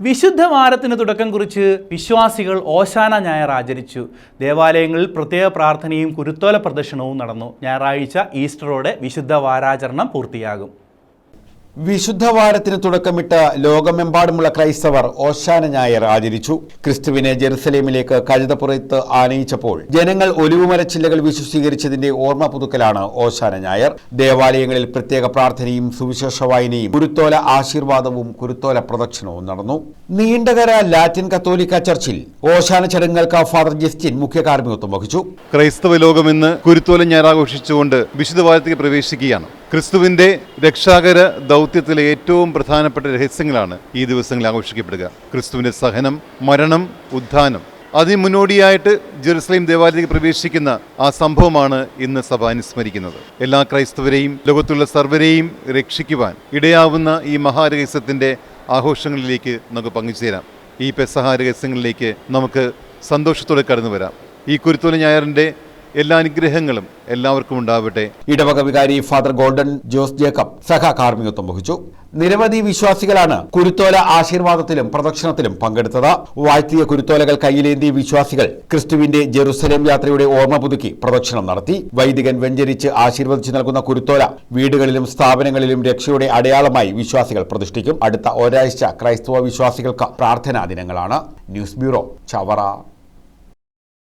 വിശുദ്ധ വാരത്തിന് തുടക്കം കുറിച്ച് വിശ്വാസികൾ ഓശാന ഞായർ ആചരിച്ചു. ദേവാലയങ്ങളിൽ പ്രത്യേക പ്രാർത്ഥനയും കുരുത്തോല പ്രദർശനവും നടന്നു. ഞായറാഴ്ച ഈസ്റ്ററോടെ വിശുദ്ധ വാരാചരണം പൂർത്തിയാകും. വിശുദ്ധവാരത്തിന് തുടക്കമിട്ട് ലോകമെമ്പാടുമുള്ള ക്രൈസ്തവർ ഓശാന ഞായർ ആചരിച്ചു. ക്രിസ്തുവിനെ ജെറുസലേമിലേക്ക് കഴുതപ്പുറത്ത് ആനയിച്ചപ്പോൾ ജനങ്ങൾ ഒലിവുമരച്ചില്ലകൾ വിശ്വസീകരിച്ചതിന്റെ ഓർമ്മ പുതുക്കലാണ് ഓശാന ഞായർ. ദേവാലയങ്ങളിൽ പ്രത്യേക പ്രാർത്ഥനയും സുവിശേഷ വായനയും കുരുത്തോല ആശീർവാദവും കുരുത്തോല പ്രദക്ഷിണവും നടന്നു. നീണ്ടകര ലാറ്റിൻ കത്തോലിക്ക ചർച്ചിൽ ഓശാന ചടങ്ങുകൾക്ക് ഫാദർ ജസ്റ്റിൻ മുഖ്യ കാർമ്മികത്വം വഹിച്ചു. ക്രൈസ്തവ ലോകം ഇന്ന് കുരുത്തോലം ഞായറാഘോഷിച്ചുകൊണ്ട് വിശുദ്ധവാരത്തേക്ക് പ്രവേശിക്കുകയാണ്. ക്രിസ്തുവിന്റെ രക്ഷാകര ദൗത്യത്തിലെ ഏറ്റവും പ്രധാനപ്പെട്ട രഹസ്യങ്ങളാണ് ഈ ദിവസങ്ങളിൽ ആഘോഷിക്കപ്പെടുക. ക്രിസ്തുവിന്റെ സഹനം മരണം ഉദ്ധാനം അതിന് മുന്നോടിയായിട്ട് ജെറുസലേം ദേവാലയത്തിൽ പ്രവേശിക്കുന്ന ആ സംഭവമാണ് ഇന്ന് സഭ അനുസ്മരിക്കുന്നത്. എല്ലാ ക്രൈസ്തവരെയും ലോകത്തുള്ള സർവരെയും രക്ഷിക്കുവാൻ ഇടയാവുന്ന ഈ മഹാരഹസ്യത്തിന്റെ ആഘോഷങ്ങളിലേക്ക് നമുക്ക് പങ്കുചേരാം. ഈ പെസഹാരഹസ്യങ്ങളിലേക്ക് നമുക്ക് സന്തോഷത്തോടെ കടന്നു വരാം ഈ കുരുത്തോല ഞായറിന്റെ എല്ലാ അനുഗ്രഹങ്ങളും എല്ലാവർക്കും ഉണ്ടാവട്ടെ. ഇടവക വികാരി ഫാദർ ഗോൾഡൻ ജോസ് ജേക്കബ് സഹ കാർമ്മികത്വം വഹിച്ചു. നിരവധി വിശ്വാസികളാണ് കുരുത്തോല ആശീർവാദത്തിലും പ്രദക്ഷിണത്തിലും പങ്കെടുത്തത്. വാഴ്ത്തിയ കുരുത്തോലകൾ കയ്യിലേന്തിയ വിശ്വാസികൾ ക്രിസ്തുവിന്റെ ജെറുസലേം യാത്രയുടെ ഓർമ്മ പുതുക്കി പ്രദക്ഷിണം നടത്തി. വൈദികൻ വെഞ്ചരിച്ച് ആശീർവദിച്ചു നൽകുന്ന കുരുത്തോല വീടുകളിലും സ്ഥാപനങ്ങളിലും രക്ഷയുടെ അടയാളമായി വിശ്വാസികൾ പ്രതിഷ്ഠിക്കും. അടുത്ത ഒരാഴ്ച ക്രൈസ്തവ വിശ്വാസികൾക്ക് പ്രാർത്ഥനാ ദിനങ്ങളാണ്. News bureau Chavara.